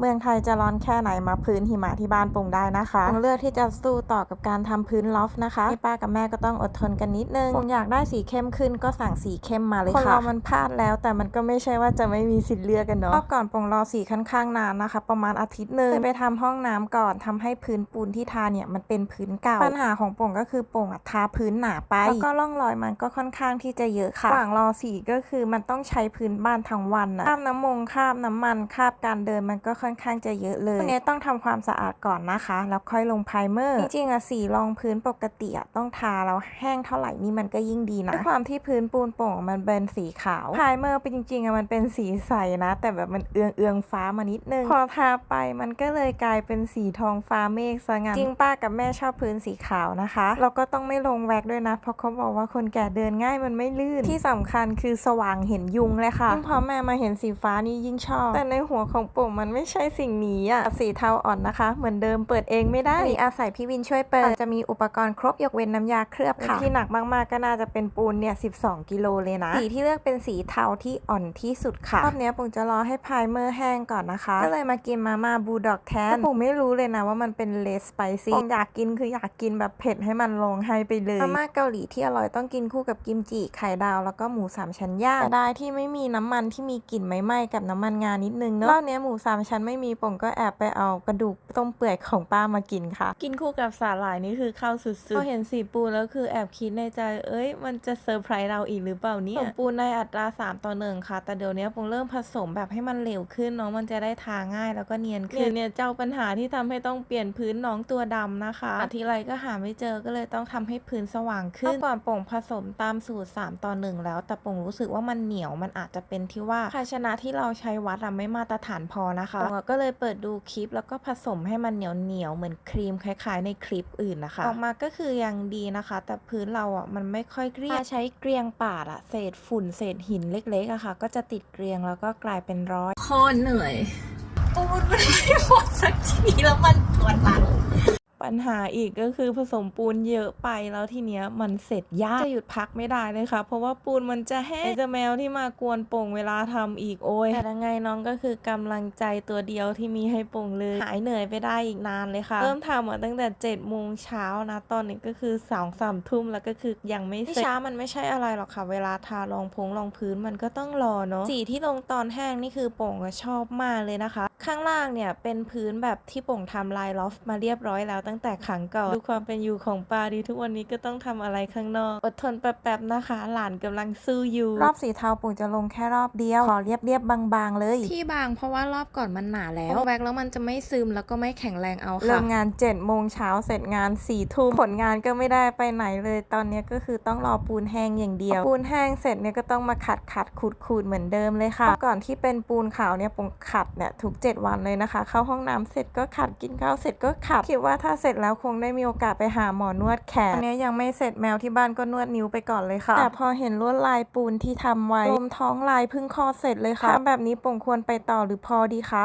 เมืองไทยจะร้อนแค่ไหนมาพื้นหิมะที่บ้านปรุงได้นะคะปรุงเลือกที่จะสู้ต่อกับการทำพื้นลอฟนะคะให้ป้ากับแม่ก็ต้องอดทนกันนิดนึงปรุงอยากได้สีเข้มขึ้นก็สั่งสีเข้มมาเลยค่ะคนเรามันพลาดแล้ว แต่มันก็ไม่ใช่ว่าจะไม่มีสิทธิ์เลือกกันเนาะรอบก่อนปรุงรอสีค่อนข้างนานนะคะ ประมาณอาทิตย์หนึ่งไปทำห้องน้ำก่อนทำให้พื้นปูนที่ทาเนี่ยมันเป็นพื้นเก่าปัญหาของปงก็คือปงอะทาพื้นหนาไปแล้วก็ร่องรอยมันก็ค่อนข้างที่จะเยอะค่ะระหว่างรอสีก็คือมันต้องใช้พื้นบ้านทั้งวันนะคราบน้ำมงคราบน้ำมันคราบการเดินมันก็ค่อนข้างจะเยอะเลยวันนี้ต้องทำความสะอาดก่อนนะคะ แล้วค่อยลงไพรเมอร์ จริงๆอะสีรองพื้นปกติอะต้องทาแล้วแห้งเท่าไหร่นี่มันก็ยิ่งดีนะด้วยความที่พื้นปูนโป่งมันเป็นสีขาวไพรเมอร์เป็นจริงๆอะมันเป็นสีใสนะ แต่แบบมันเอืองเอืองๆฟ้ามานิดนึง พอทาไปมันก็เลยกลายเป็นสีทองฟ้าเมฆซะงั้นจริงป้ากับแม่ชอบพื้นสีขาวนะคะแล้วก็ต้องไม่ลงแว็กด้วยนะ เพราะเขาบอกว่าคนแก่เดินง่ายมันไม่ลื่นที่สำคัญคือสว่างเห็นยุงเลยค่ะยิ่งพอแม่มาเห็นสีฟ้านี่ยิ่งชอบ แต่ในหัวของโป่งมันไม่ใช่สิ่งนี้อะสีเทาอ่อนนะคะ เหมือนเดิมเปิดเองไม่ได้มีอาศัยพี่วินช่วยเปิด จะมีอุปกรณ์ครบยกเว้นน้ำยาเคลือบค่ะที่หนักมากๆ ก็น่าจะเป็นปูนเนี่ย 12 กิโลเลยนะ สีที่เลือกเป็นสีเทาที่อ่อนที่สุดค่ะรอบเนี้ยปุ่งจะรอให้พายเมอร์แห้งก่อนนะคะ ก็เลยมากินมาม่าบูดอกแทนปุ่งไม่รู้เลยนะว่ามันเป็นเลสสไปซี่ปุ่งอยากกินคืออยากกินแบบเผ็ดให้มันลงให้ไปเลยมาม่าเกาหลีที่อร่อยต้องกินคู่กับกิมจิไข่ดาวแล้วก็หมูสามชั้นย่างแต่ได้ที่ไม่มีน้ำมันที่มีกลิ่นไหม้ๆกับน้ำมันงานิดนึงเนาะรอบเนี้ยหมูสามชั้นไม่มีป่งก็แอบไปเอากระดูกต้มเปื่อยของป้ามากินค่ะ กินคู่กับสาหร่ายนี่คือเข้าสุดๆพอเห็นสีปูแล้วคือแอบคิดในใจ เอ้ย มันจะเซอร์ไพรส์เราอีกหรือเปล่าเนี่ยผสมปูนในอัตรา 3 ต่อหนึ่งค่ะ แต่เดี๋ยวนี้ปงเริ่มผสมแบบให้มันเหลวขึ้นเนาะมันจะได้ทาง่ายแล้วก็เนียนขึ้นเนี่ยเจ้าปัญหาที่ทำให้ต้องเปลี่ยนพื้นน้องตัวดำนะคะอาทีไรก็หาไม่เจอก็เลยต้องทำให้พื้นสว่างขึ้นเมื่อก่อนป่งผสมตามสูตร 3 ต่อหนึ่งแล้ว แต่ป่งรู้สึกว่ามันเหนียวมันอาจจะเป็นที่ว่าภาชนะที่เราใช้วัดอะไม่มาตรฐานพอนะคะป่งก็เลยเปิดดูคลิปแล้วก็ผสมให้มันเหนียวเหนียวๆเหมือนครีมคล้ายๆ ในคลิปอื่นนะคะ ออกมาก็คือยังดีนะคะ แต่พื้นเราอะมันไม่ค่อยเกรียงถ้าใช้เกรียงปาดอะเศษฝุ่นเศษหินเล็กๆอะค่ะ ก็จะติดเกรียงแล้วก็กลายเป็นร้อยโคตรเหนื่อยปูนมันไม่หมดสักทีแล้วมันปวดหลัง ปัญหาอีกก็คือผสมปูนเยอะไปแล้วทีเนี้ยมันเสร็จยากจะหยุดพักไม่ได้เลยค่ะ เพราะว่าปูนมันจะแห้งไอ้เจะแมวที่มากวนโป่งเวลาทำอีกโอ้ยแต่ยังไงน้องก็คือกำลังใจตัวเดียวที่มีให้โป่งเลยหายเหนื่อยไปได้อีกนานเลยค่ะ เริ่มทำมาตั้งแต่7จ็ดโมงเช้านะตอนนี้ก็คือสองสามทุ่มแล้วก็คือยังไม่เสร็จช้ามันไม่ใช่อะไรหรอกค่ะ เวลาทารองพงรองพื้นมันก็ต้องรอเนาะสีที่ลงตอนแห้งนี่คือโป่งก็ชอบมากเลยนะคะ ข้างล่างเนี่ยเป็นพื้นแบบที่โป่งทำลายลอฟมาเรียบร้อยแล้วตั้งแต่ครั้งก่อนดูความเป็นอยู่ของปาดีทุกวันนี้ก็ต้องทำอะไรข้างนอก อดทนแป๊บๆนะคะ หลานกำลังสู้อยู่ รอบสีเทาปุ่งจะลงแค่รอบเดียวขอเรียบเรียบบางๆ เลย ที่บางเพราะว่ารอบก่อนมันหนาแล้วแวกแล้วมันจะไม่ซึมแล้วก็ไม่แข็งแรงเอาเริ่ค่ะมงาน7จ็ดโมงเช้าเสร็จงาน4ี่ทุ่มผลงานก็ไม่ได้ไปไหนเลย ตอนนี้ก็คือต้องรอปูนแห้งอย่างเดียว ปูนแห้งเสร็จเนี่ยก็ต้องมาขัดขัดขูดขูดเหมือนเดิมเลยค่ะเมื่อก่อนที่เป็นปูนขาวเนี่ยปงขัดเนี่ยทุก7 วันเลยนะคะ เข้าห้องน้ำเสร็จก็ขัดกินข้าวเสร็จก็ขัดคิดว่าถ้าเสร็จแล้วคงได้มีโอกาสไปหาหมอนวดแขนอันนี้ยังไม่เสร็จแมวที่บ้านก็นวดนิ้วไปก่อนเลยค่ะ แต่พอเห็นลวดลายปูนที่ทำไว้รวมท้องลายพึ่งคอเสร็จเลยค่ะทำแบบนี้ป่งควรไปต่อหรือพอดีคะ